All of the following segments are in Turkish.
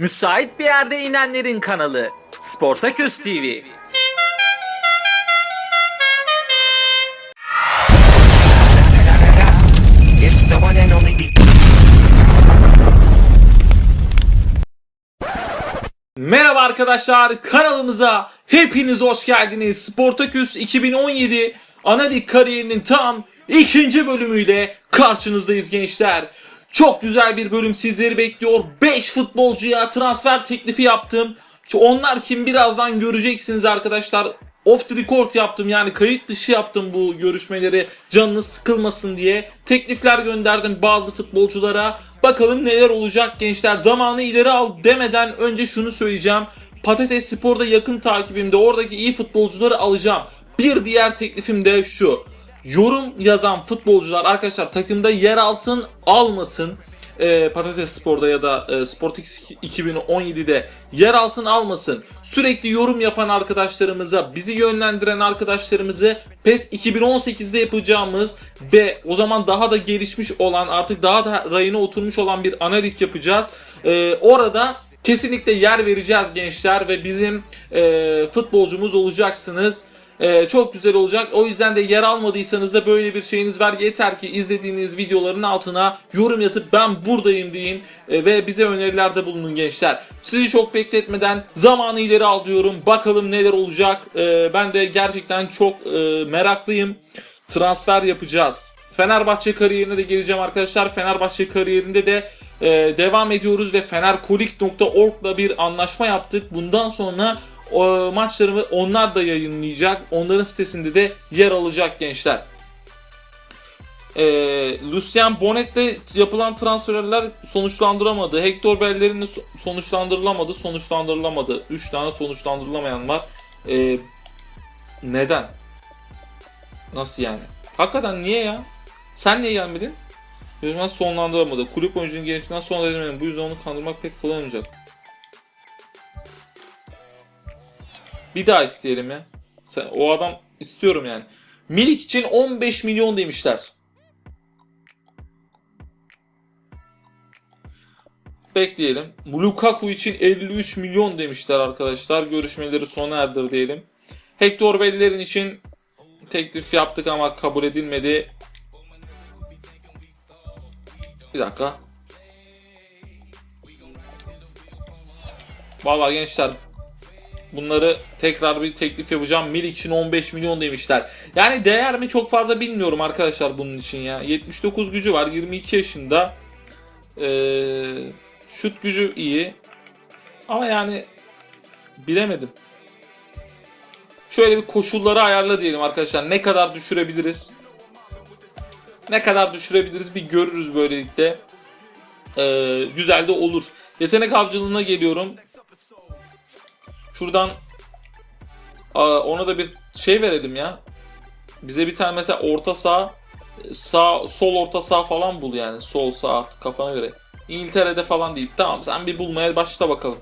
Müsait bir yerde inenlerin kanalı Sportaküs TV. Merhaba arkadaşlar kanalımıza hepiniz hoş geldiniz. Sportaküs 2017 Anadik kariyerinin tam ikinci bölümüyle karşınızdayız gençler. Çok güzel bir bölüm sizleri bekliyor. 5 futbolcuya transfer teklifi yaptım. Onlar kim birazdan göreceksiniz arkadaşlar. Off the record yaptım yani kayıt dışı yaptım bu görüşmeleri canınız sıkılmasın diye. Teklifler gönderdim bazı futbolculara. Bakalım neler olacak gençler. Zamanı ileri al demeden önce şunu söyleyeceğim. Patates Spor'da yakın takibimde oradaki iyi futbolcuları alacağım. Bir diğer teklifim de şu. Yorum yazan futbolcular arkadaşlar takımda yer alsın almasın. Ee, Patates Spor'da ya da e, Sportix 2017'de yer alsın almasın. Sürekli yorum yapan arkadaşlarımıza, bizi yönlendiren arkadaşlarımızı PES 2018'de yapacağımız ve o zaman daha da gelişmiş olan artık daha da rayına oturmuş olan bir analik yapacağız. Ee, orada kesinlikle yer vereceğiz gençler ve bizim e, futbolcumuz olacaksınız. Ee, çok güzel olacak. O yüzden de yer almadıysanız da böyle bir şeyiniz var. Yeter ki izlediğiniz videoların altına yorum yazıp ben buradayım deyin Ee, ve bize önerilerde bulunun gençler. Sizi çok bekletmeden zamanı ileri al diyorum. Bakalım neler olacak. Ee, ben de gerçekten çok e, meraklıyım. Transfer yapacağız. Fenerbahçe kariyerine de geleceğim arkadaşlar. Fenerbahçe kariyerinde de e, devam ediyoruz ve fenerkolik.org'la bir anlaşma yaptık. Bundan sonra o maçlarımı onlar da yayınlayacak. Onların sitesinde de yer alacak gençler. Ee, Lucien Bonnet'te yapılan transferler sonuçlandıramadı. Hector Bellerin de so- sonuçlandırılamadı. Sonuçlandırılamadı. 3 tane sonuçlandırılamayan var. Ee, neden? Nasıl yani? Hakikaten niye ya? Sen niye gelmedin? Yüzünden sonlandıramadı. Kulüp oyuncunun gelişinden sonra edilmedi. Bu yüzden onu kandırmak pek kolay olmayacak. Bir daha isteyelim ya. Sen, o adam istiyorum yani. Milik için 15 milyon demişler. Bekleyelim. Lukaku için 53 milyon demişler arkadaşlar. Görüşmeleri sona erdir diyelim. Hector Bellerin için teklif yaptık ama kabul edilmedi. Bir dakika. Vallahi gençler Bunları tekrar bir teklif yapacağım. Milik için 15 milyon demişler. Yani değer mi çok fazla bilmiyorum arkadaşlar bunun için ya. 79 gücü var. 22 yaşında. Ee, şut gücü iyi. Ama yani bilemedim. Şöyle bir koşulları ayarla diyelim arkadaşlar. Ne kadar düşürebiliriz? Ne kadar düşürebiliriz bir görürüz böylelikle. Ee, güzel de olur. Yetenek avcılığına geliyorum. Şuradan ona da bir şey verelim ya. Bize bir tane mesela orta sağ sağ sol orta sağ falan bul yani. Sol sağ kafana göre. İngiltere'de falan değil. Tamam sen bir bulmaya başla bakalım.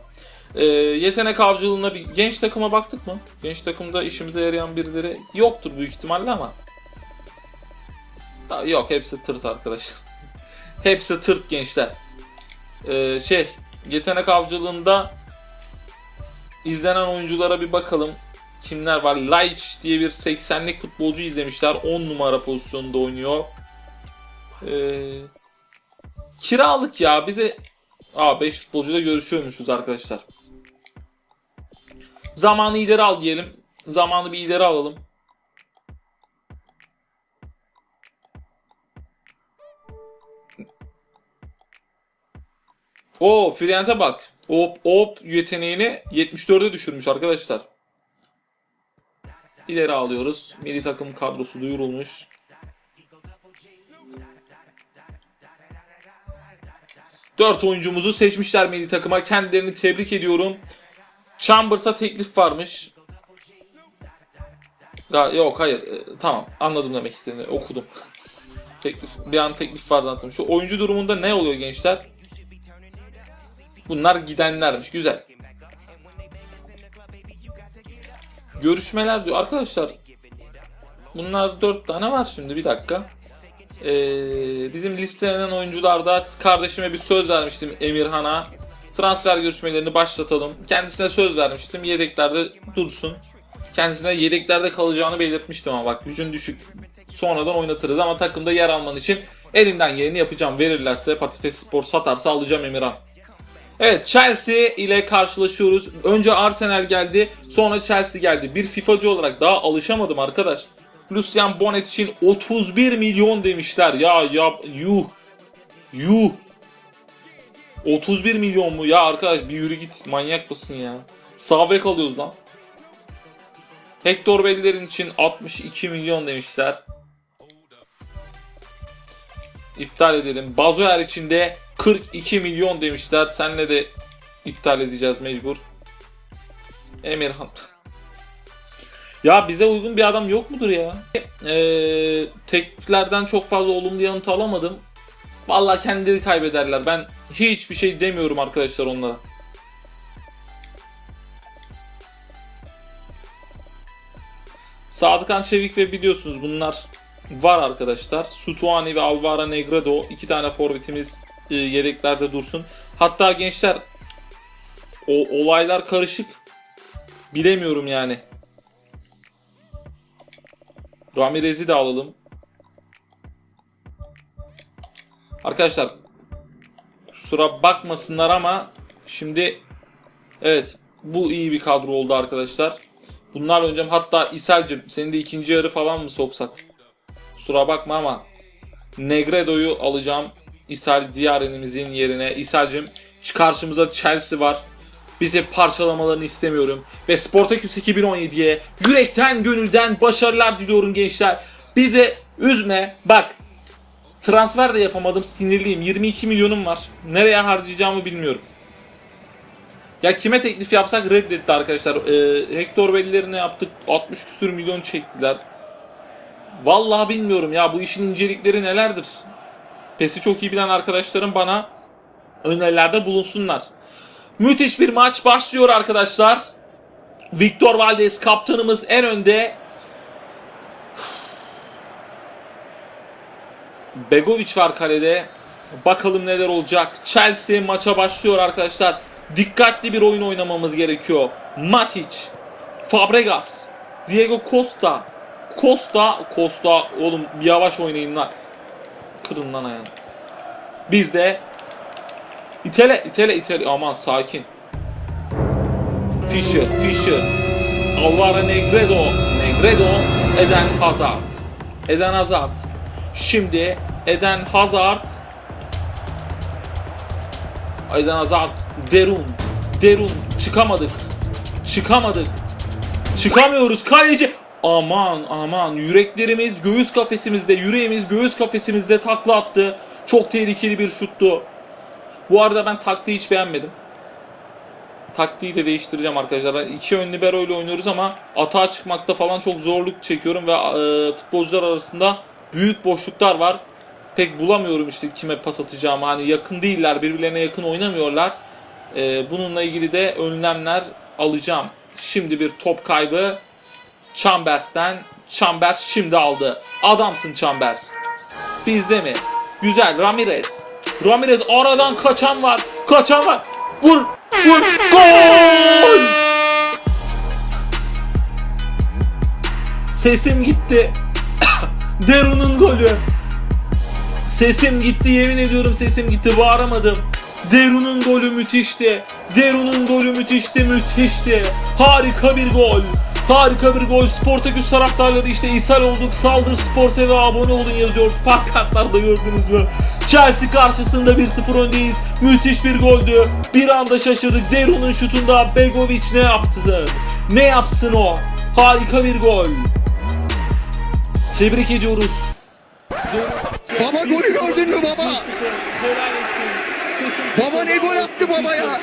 Ee, yetenek avcılığına bir genç takıma baktık mı? Genç takımda işimize yarayan birileri yoktur büyük ihtimalle ama. Yok hepsi tırt arkadaşlar. hepsi tırt gençler. Ee, şey yetenek avcılığında izlenen oyunculara bir bakalım. Kimler var? Laiç diye bir 80'lik futbolcu izlemişler. 10 numara pozisyonunda oynuyor. Ee, kiralık ya. Bize Aa 5 futbolcuyla görüşüyormuşuz arkadaşlar. Zamanı ileri al diyelim. Zamanı bir ileri alalım. O Frient'e bak. Op, op yeteneğini 74'e düşürmüş arkadaşlar. İleri alıyoruz. Milli takım kadrosu duyurulmuş. Dört oyuncumuzu seçmişler milli takıma. Kendilerini tebrik ediyorum. Chambers'a teklif varmış. Ya, yok hayır. Ee, tamam anladım demek istediğini. Okudum. teklif, bir an teklif vardı anlattım. Şu oyuncu durumunda ne oluyor gençler? Bunlar gidenlermiş. Güzel. Görüşmeler diyor. Arkadaşlar bunlar dört tane var şimdi. Bir dakika. Ee, bizim listelenen oyuncularda kardeşime bir söz vermiştim Emirhan'a. transfer görüşmelerini başlatalım. Kendisine söz vermiştim. Yedeklerde dursun. Kendisine yedeklerde kalacağını belirtmiştim ama bak gücün düşük. Sonradan oynatırız ama takımda yer alman için elimden geleni yapacağım. Verirlerse patates spor satarsa alacağım Emirhan. Evet Chelsea ile karşılaşıyoruz. Önce Arsenal geldi sonra Chelsea geldi. Bir FIFA'cı olarak daha alışamadım arkadaş. Lucien Bonnet için 31 milyon demişler. Ya ya yuh. Yuh. 31 milyon mu? Ya arkadaş bir yürü git. Manyak mısın ya? Sağ bek alıyoruz lan. Hector Bellerin için 62 milyon demişler. İptal edelim. Bazoer için de 42 milyon demişler. Senle de iptal edeceğiz mecbur. Emirhan. Ya bize uygun bir adam yok mudur ya? Ee, tekliflerden çok fazla olumlu yanıt alamadım. Vallahi kendileri kaybederler. Ben hiçbir şey demiyorum arkadaşlar onlara. Sadıkan Çevik ve biliyorsunuz bunlar var arkadaşlar. Sutuani ve Alvaro Negredo iki tane forvetimiz e, yedeklerde dursun. Hatta gençler o olaylar karışık. Bilemiyorum yani. Ramirez'i de alalım. Arkadaşlar kusura bakmasınlar ama şimdi evet bu iyi bir kadro oldu arkadaşlar. Bunlar önce hatta İsel'cim seni de ikinci yarı falan mı soksak? Kusura bakma ama Negredo'yu alacağım İsel Diyaren'imizin yerine. İsel'cim karşımıza Chelsea var. Bize parçalamalarını istemiyorum. Ve Sportaküs 2017'ye yürekten gönülden başarılar diliyorum gençler. Bize üzme. Bak transfer de yapamadım sinirliyim. 22 milyonum var. Nereye harcayacağımı bilmiyorum. Ya kime teklif yapsak reddetti arkadaşlar. Ee, Hector Bellerine yaptık. 60 küsür milyon çektiler. Vallahi bilmiyorum ya bu işin incelikleri nelerdir. PES'i çok iyi bilen arkadaşlarım bana önerilerde bulunsunlar. Müthiş bir maç başlıyor arkadaşlar. Victor Valdez kaptanımız en önde. Begovic var kalede. Bakalım neler olacak. Chelsea maça başlıyor arkadaşlar. Dikkatli bir oyun oynamamız gerekiyor. Matic, Fabregas, Diego Costa, Costa, Costa oğlum bir yavaş oynayın lan. Kırın lan ayağını. Biz de İtele, itele, itele. Aman sakin. Fischer, Fischer. Alvaro Negredo. Negredo. Eden Hazard. Eden Hazard. Şimdi Eden Hazard. Eden Hazard. Derun. Derun. Çıkamadık. Çıkamadık. Çıkamıyoruz. Kaleci. Aman aman yüreklerimiz göğüs kafesimizde, yüreğimiz göğüs kafesimizde takla attı. Çok tehlikeli bir şuttu. Bu arada ben taktiği hiç beğenmedim. Taktiği de değiştireceğim arkadaşlar. Ben iki ön libero ile oynuyoruz ama atağa çıkmakta falan çok zorluk çekiyorum ve e, futbolcular arasında büyük boşluklar var. Pek bulamıyorum işte kime pas atacağımı. Hani yakın değiller, birbirlerine yakın oynamıyorlar. E, bununla ilgili de önlemler alacağım. Şimdi bir top kaybı Chambers'ten. Chambers şimdi aldı. Adamsın Chambers. Bizde mi? Güzel Ramirez. Ramirez aradan kaçan var. Kaçan var. Vur. Vur. Gol. Sesim gitti. Derun'un golü. Sesim gitti yemin ediyorum sesim gitti bağıramadım. Derun'un golü müthişti. Derun'un golü müthişti müthişti. Harika bir gol. Harika bir gol. Sportaküs taraftarları işte ishal olduk. Saldır Spor TV abone olun yazıyor. Pankartlarda gördünüz mü? Chelsea karşısında 1-0 öndeyiz. Müthiş bir goldü. Bir anda şaşırdık. Derun'un şutunda Begovic ne yaptı? Ne yapsın o? Harika bir gol. Tebrik ediyoruz. Baba golü gördün mü baba? Baba ne gol attı baba ya?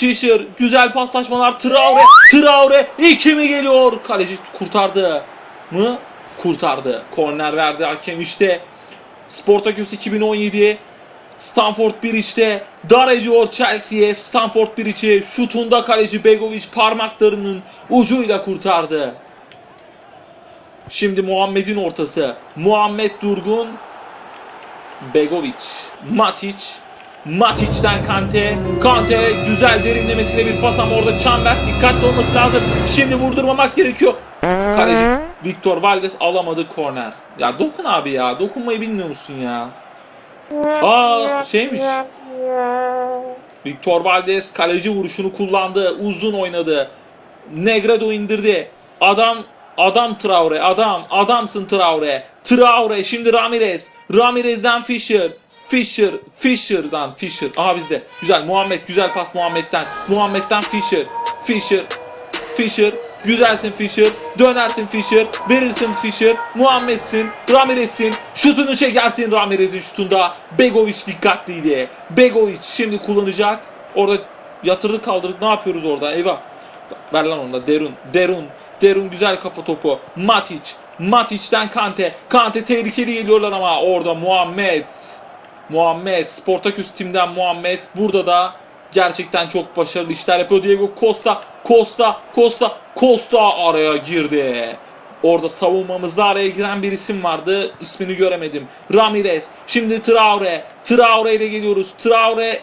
Şişir, güzel paslaşmalar, Traore, Traore, iki mi geliyor? Kaleci kurtardı mı? Kurtardı. Korner verdi hakem işte. Sportaküs 2017 Stanford Bridge'de dar ediyor Chelsea'ye. Stanford Bridge'i şutunda kaleci Begovic parmaklarının ucuyla kurtardı. Şimdi Muhammed'in ortası. Muhammed Durgun, Begovic, Matic, Matic'ten Kante. Kante güzel derinlemesine bir pas ama orada Çember dikkatli olması lazım. Şimdi vurdurmamak gerekiyor. Kaleci Victor Valdes alamadı korner. Ya dokun abi ya. Dokunmayı bilmiyor musun ya? Aa şeymiş. Victor Valdes kaleci vuruşunu kullandı. Uzun oynadı. Negredo indirdi. Adam adam Traore adam adamsın Traore. Traore şimdi Ramirez. Ramirez'den Fischer. Fischer, Fischer'dan Fischer. Aha bizde. Güzel Muhammed güzel pas Muhammed'den. Muhammed'den Fischer. Fischer. Fischer. Güzelsin Fischer. Dönersin Fischer. Verirsin Fischer. Muhammed'sin. Ramirez'sin. Şutunu çekersin Ramirez'in şutunda. Begovic dikkatliydi. Begovic şimdi kullanacak. Orada yatırdık kaldırdık. Ne yapıyoruz orada? Eyvah. Ver lan onda. Derun. Derun. Derun güzel kafa topu. Matic. Matic'ten Kante. Kante tehlikeli geliyorlar ama orada Muhammed. Muhammed. Sportaküs timden Muhammed. Burada da gerçekten çok başarılı işler yapıyor. Diego Costa. Costa. Costa. Costa araya girdi. Orada savunmamızda araya giren bir isim vardı. İsmini göremedim. Ramirez. Şimdi Traore. Traore ile geliyoruz. Traore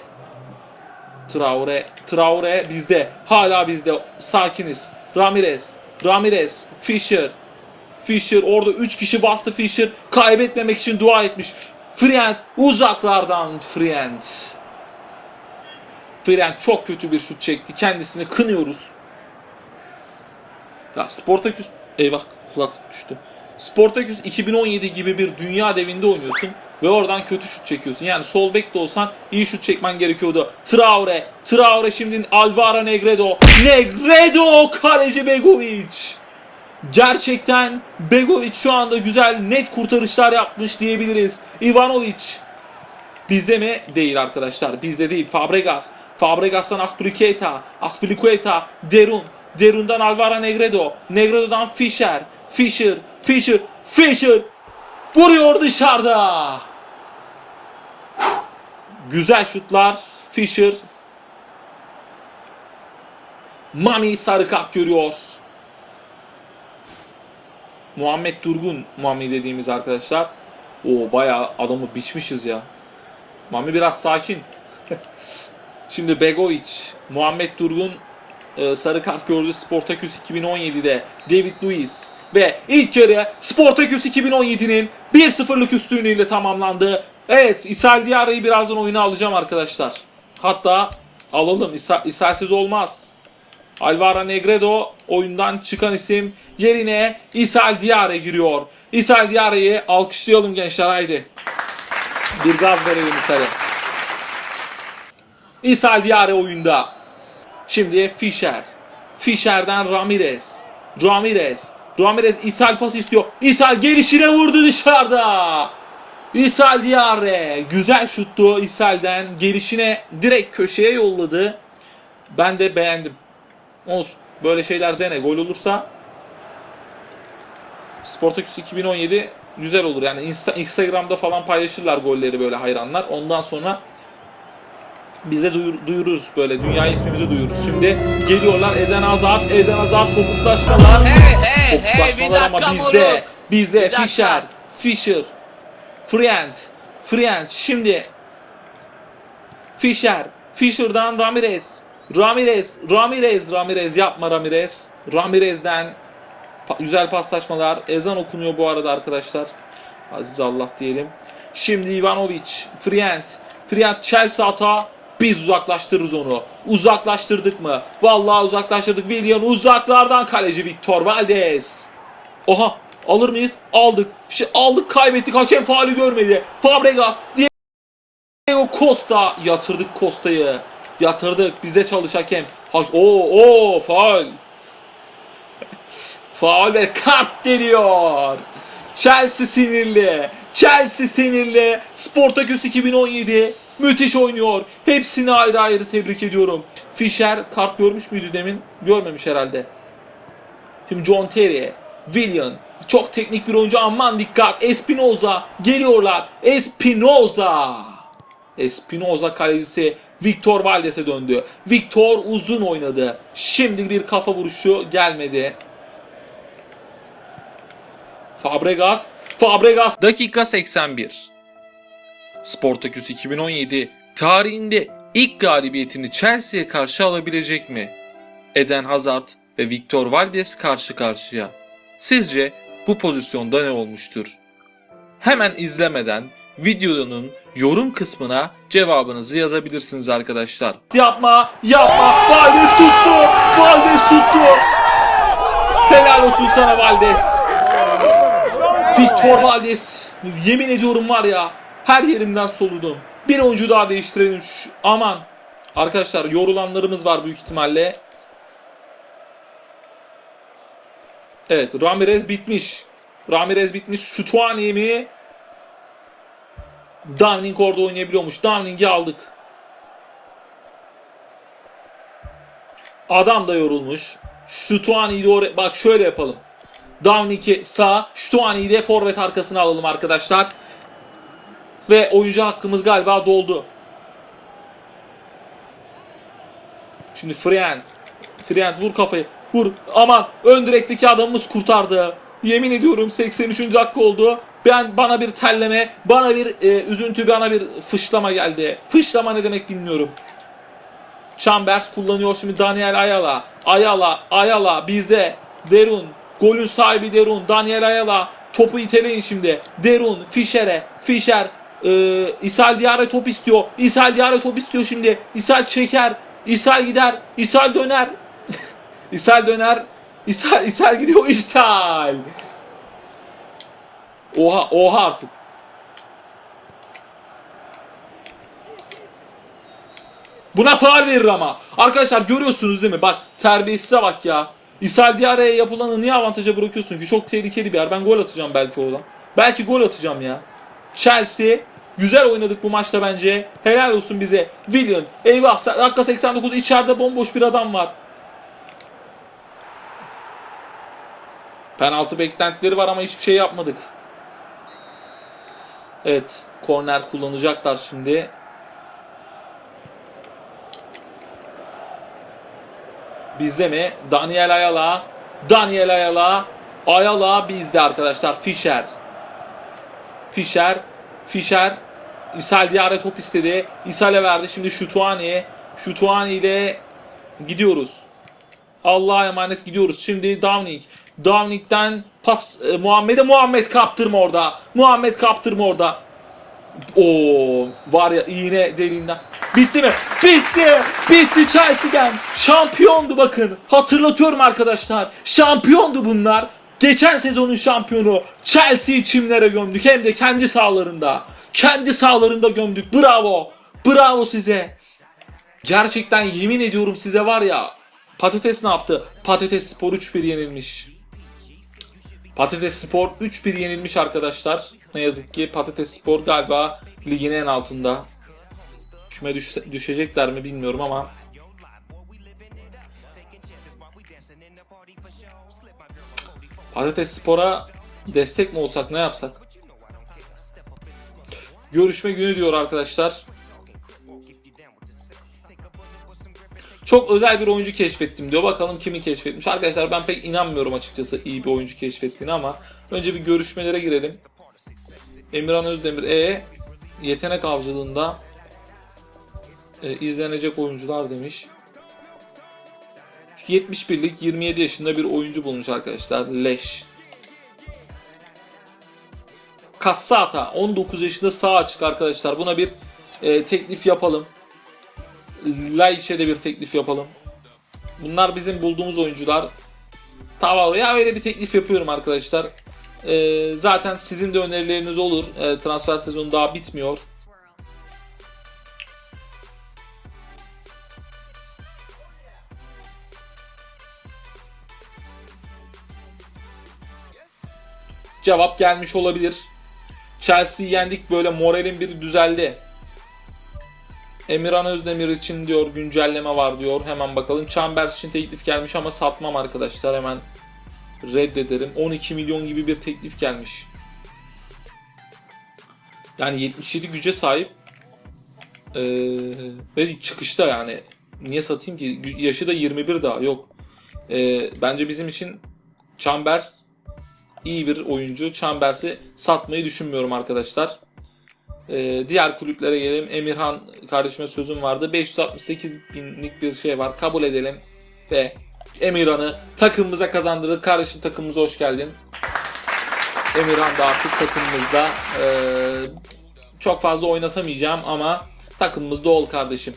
Traore, Traore bizde. Hala bizde. Sakiniz. Ramirez, Ramirez, Fischer. Fischer orada 3 kişi bastı Fischer. Kaybetmemek için dua etmiş. Friend uzaklardan Friend. Friend çok kötü bir şut çekti. Kendisini kınıyoruz. Ya Sportaküs eyvah kulak düştü. Sportaküs 2017 gibi bir dünya devinde oynuyorsun ve oradan kötü şut çekiyorsun. Yani sol bek de olsan iyi şut çekmen gerekiyordu. Traore, Traore şimdi Alvaro Negredo. Negredo kaleci Begovic. Gerçekten Begovic şu anda güzel net kurtarışlar yapmış diyebiliriz. Ivanovic Bizde mi? Değil arkadaşlar. Bizde değil. Fabregas. Fabregas'tan Aspilicueta. Aspilicueta. Derun. Derun'dan Alvaro Negredo. Negredo'dan Fischer. Fischer. Fischer. Fischer. Vuruyor dışarıda. Güzel şutlar. Fischer. Mami sarı kart görüyor. Muhammed Durgun Mami dediğimiz arkadaşlar. O bayağı adamı biçmişiz ya. Mami biraz sakin. Şimdi Begovic, Muhammed Durgun e, sarı kart gördü Sportaküs 2017'de. David Luiz ve ilk yarı Sportaküs 2017'nin 1-0'lık üstünlüğüyle tamamlandı. Evet, İsal Diarra'yı birazdan oyuna alacağım arkadaşlar. Hatta alalım. İsa, İsalsiz olmaz. Alvaro Negredo oyundan çıkan isim yerine İsal Diarra giriyor. İsal Diarra'yı alkışlayalım gençler haydi. Bir gaz verelim İsal'e. İsal Diarra oyunda. Şimdi Fischer. Fischer'den Ramirez. Ramirez. Ramirez İsal pas istiyor. İsal gelişine vurdu dışarıda. İsal Diarra. Güzel şuttu İsal'den. Gelişine direkt köşeye yolladı. Ben de beğendim. Olsun. Böyle şeyler dene. Gol olursa Sportaküs 2017 güzel olur. Yani Insta- Instagram'da falan paylaşırlar golleri böyle hayranlar. Ondan sonra bize duyur- duyururuz böyle. Dünya ismimizi duyururuz. Şimdi geliyorlar Eden Azat, Eden Azat topuklaşmalar. Hey hey hey bir ama bizde. moruk. Bizde Bir. Fischer, Fischer, Friend, Friend. Şimdi Fischer, Fischer'dan Ramirez, Ramirez, Ramirez, Ramirez yapma Ramirez. Ramirez'den güzel paslaşmalar. Ezan okunuyor bu arada arkadaşlar. Aziz Allah diyelim. Şimdi Ivanovic, Friend, Friend Chelsea hata. Biz uzaklaştırırız onu. Uzaklaştırdık mı? Vallahi uzaklaştırdık. Willian uzaklardan kaleci Victor Valdes. Oha alır mıyız? Aldık. Şey, aldık kaybettik. Hakem faali görmedi. Fabregas. Diego Costa. Yatırdık Costa'yı. Yatırdık. Bize çalış hakem. Ha Oo, oo faul. faul ve kart geliyor. Chelsea sinirli. Chelsea sinirli. Sportaküs 2017 müthiş oynuyor. Hepsini ayrı ayrı tebrik ediyorum. Fischer kart görmüş müydü demin? Görmemiş herhalde. Şimdi John Terry, Willian, çok teknik bir oyuncu aman dikkat. Espinoza geliyorlar. Espinoza. Espinoza kalecisi Victor Valdes'e döndü. Victor uzun oynadı. Şimdi bir kafa vuruşu gelmedi. Fabregas, Fabregas. Dakika 81. Sportaküs 2017 tarihinde ilk galibiyetini Chelsea'ye karşı alabilecek mi? Eden Hazard ve Victor Valdes karşı karşıya. Sizce bu pozisyonda ne olmuştur? Hemen izlemeden videonun yorum kısmına cevabınızı yazabilirsiniz arkadaşlar. Yapma, yapma. Valdes tuttu. Valdes tuttu. Helal olsun sana Valdes. Victor Valdes. Yemin ediyorum var ya her yerimden soludum. Bir oyuncu daha değiştirelim. Şu- aman. Arkadaşlar yorulanlarımız var büyük ihtimalle. Evet Ramirez bitmiş. Ramirez bitmiş. Şutuani mi? Downing orada oynayabiliyormuş. Downing'i aldık. Adam da yorulmuş. Şutuani'yi de oraya... Bak şöyle yapalım. Downing'i sağ, Şutuani'yi de forvet arkasına alalım arkadaşlar. Ve oyuncu hakkımız galiba doldu. Şimdi Freehand. Freehand vur kafayı. Vur. Aman ön direkteki adamımız kurtardı. Yemin ediyorum 83. dakika oldu. Ben bana bir telleme, bana bir e, üzüntü, bana bir fışlama geldi. Fışlama ne demek bilmiyorum. Chambers kullanıyor şimdi Daniel Ayala. Ayala, Ayala bizde. Derun. Golün sahibi Derun. Daniel Ayala. Topu iteleyin şimdi. Derun, Fischer'e. Fischer. E, İshal Diyar'a top istiyor. İshal Diyar'a top istiyor şimdi. İshal çeker. İshal gider. İshal döner. İshal döner. İshal, İshal gidiyor. İshal. Oha, oha artık. Buna faal verir ama. Arkadaşlar görüyorsunuz değil mi? Bak terbiyesize bak ya. İshal Diara'ya yapılanı niye avantaja bırakıyorsun ki? Çok tehlikeli bir yer. Ben gol atacağım belki oradan. Belki gol atacağım ya. Chelsea güzel oynadık bu maçta bence. Helal olsun bize. Willian. Eyvah dakika 89 içeride bomboş bir adam var. Penaltı beklentileri var ama hiçbir şey yapmadık. Evet. Korner kullanacaklar şimdi. Bizde mi? Daniel Ayala. Daniel Ayala. Ayala bizde arkadaşlar. Fischer. Fischer. Fischer. İshal Diyar'a top istedi. İshal'e verdi. Şimdi Şutuani. Şutuani ile gidiyoruz. Allah'a emanet gidiyoruz. Şimdi Downing. Downing'den pas e, Muhammed'e Muhammed kaptırma orada. Muhammed kaptırma orada. Oo var ya iğne deliğinden. Bitti mi? Bitti. Bitti Chelsea'den. Şampiyondu bakın. Hatırlatıyorum arkadaşlar. Şampiyondu bunlar. Geçen sezonun şampiyonu Chelsea'yi çimlere gömdük hem de kendi sahalarında. Kendi sahalarında gömdük. Bravo. Bravo size. Gerçekten yemin ediyorum size var ya Patates ne yaptı? Patates Spor 3-1 yenilmiş. Patates Spor 3-1 yenilmiş arkadaşlar. Ne yazık ki Patates Spor galiba ligin en altında. Küme düş- düşecekler mi bilmiyorum ama. Patates Spor'a destek mi olsak ne yapsak? Görüşme günü diyor arkadaşlar. Çok özel bir oyuncu keşfettim diyor. Bakalım kimi keşfetmiş. Arkadaşlar ben pek inanmıyorum açıkçası iyi bir oyuncu keşfettiğini ama önce bir görüşmelere girelim. Emirhan Özdemir E yetenek avcılığında e, izlenecek oyuncular demiş. 71'lik 27 yaşında bir oyuncu bulmuş arkadaşlar. Leş. Kassata 19 yaşında sağ açık arkadaşlar. Buna bir e, teklif yapalım. Laiç'e de bir teklif yapalım. Bunlar bizim bulduğumuz oyuncular. Tamam ya öyle bir teklif yapıyorum arkadaşlar. Ee, zaten sizin de önerileriniz olur. Ee, transfer sezonu daha bitmiyor. Cevap gelmiş olabilir. Chelsea'yi yendik böyle moralin bir düzeldi. Emirhan Özdemir için diyor güncelleme var diyor. Hemen bakalım. Chambers için teklif gelmiş ama satmam arkadaşlar. Hemen reddederim. 12 milyon gibi bir teklif gelmiş. Yani 77 güce sahip. Ee, ve çıkışta yani. Niye satayım ki? Yaşı da 21 daha. Yok. Ee, bence bizim için Chambers iyi bir oyuncu. Chambers'i satmayı düşünmüyorum arkadaşlar. Ee, diğer kulüplere gelelim. Emirhan kardeşime sözüm vardı. 568 binlik bir şey var. Kabul edelim. Ve Emirhan'ı takımımıza kazandırdık. Kardeşim takımımıza hoş geldin. Emirhan da artık takımımızda. Ee, çok fazla oynatamayacağım ama takımımızda ol kardeşim.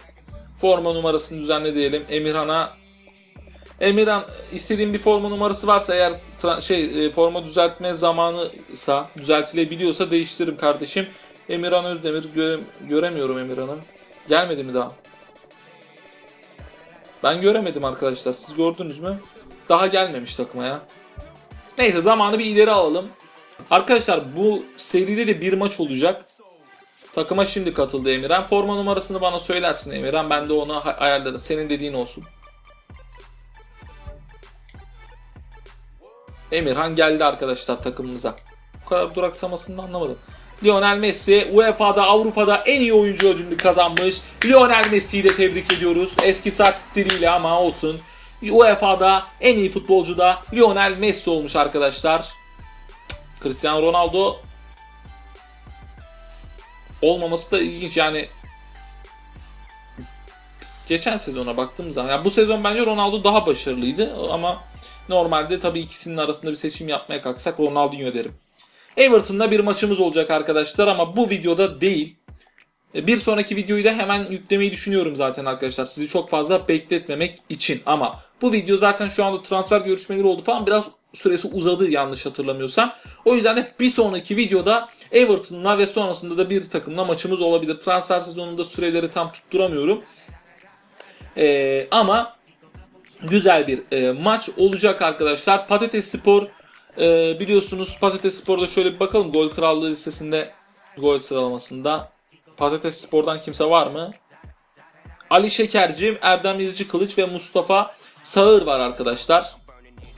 Forma numarasını düzenle diyelim. Emirhan'a Emirhan istediğin bir forma numarası varsa eğer şey e, forma düzeltme zamanıysa düzeltilebiliyorsa değiştiririm kardeşim. Emirhan Özdemir göre- göremiyorum Emirhan'ı. Gelmedi mi daha? Ben göremedim arkadaşlar. Siz gördünüz mü? Daha gelmemiş takıma ya. Neyse zamanı bir ileri alalım. Arkadaşlar bu seride de bir maç olacak. Takıma şimdi katıldı Emirhan. Forma numarasını bana söylersin Emirhan. Ben de onu ayarlarım. Senin dediğin olsun. Emirhan geldi arkadaşlar takımımıza. Bu kadar duraksamasını anlamadım. Lionel Messi UEFA'da Avrupa'da en iyi oyuncu ödülünü kazanmış. Lionel Messi'yi de tebrik ediyoruz. Eski saç stiliyle ama olsun. UEFA'da en iyi futbolcu da Lionel Messi olmuş arkadaşlar. Cristiano Ronaldo olmaması da ilginç yani geçen sezona baktığım zaman yani bu sezon bence Ronaldo daha başarılıydı ama normalde tabii ikisinin arasında bir seçim yapmaya kalksak Ronaldinho derim. Everton'da bir maçımız olacak arkadaşlar ama bu videoda değil. E, Bir sonraki videoyu da hemen yüklemeyi düşünüyorum zaten arkadaşlar. Sizi çok fazla bekletmemek için. Ama bu video zaten şu anda transfer görüşmeleri oldu falan. Biraz süresi uzadı yanlış hatırlamıyorsam. O yüzden de bir sonraki videoda Everton'la ve sonrasında da bir takımla maçımız olabilir. Transfer sezonunda süreleri tam tutturamıyorum. E, ama güzel bir e, maç olacak arkadaşlar. Patates Spor e, biliyorsunuz Patates Spor'da şöyle bir bakalım gol krallığı listesinde gol sıralamasında Patates Spor'dan kimse var mı? Ali Şekerci, Erdem Yazıcı Kılıç ve Mustafa Sağır var arkadaşlar.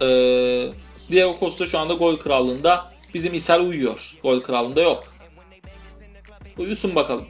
E, Diego Costa şu anda gol krallığında. Bizim İsel uyuyor. Gol krallığında yok. Uyusun bakalım.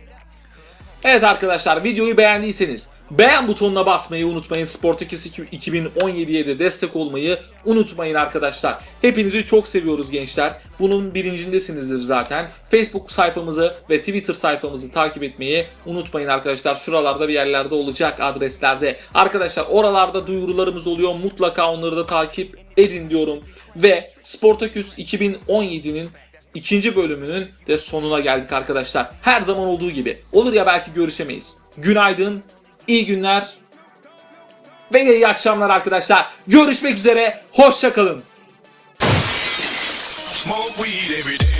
Evet arkadaşlar videoyu beğendiyseniz beğen butonuna basmayı unutmayın. Sportakis 2017'ye de destek olmayı unutmayın arkadaşlar. Hepinizi çok seviyoruz gençler. Bunun bilincindesinizdir zaten. Facebook sayfamızı ve Twitter sayfamızı takip etmeyi unutmayın arkadaşlar. Şuralarda bir yerlerde olacak adreslerde. Arkadaşlar oralarda duyurularımız oluyor. Mutlaka onları da takip edin diyorum. Ve Sportaküs 2017'nin ikinci bölümünün de sonuna geldik arkadaşlar. Her zaman olduğu gibi. Olur ya belki görüşemeyiz. Günaydın, iyi günler ve iyi akşamlar arkadaşlar. Görüşmek üzere, hoşça kalın. Smoke weed every day.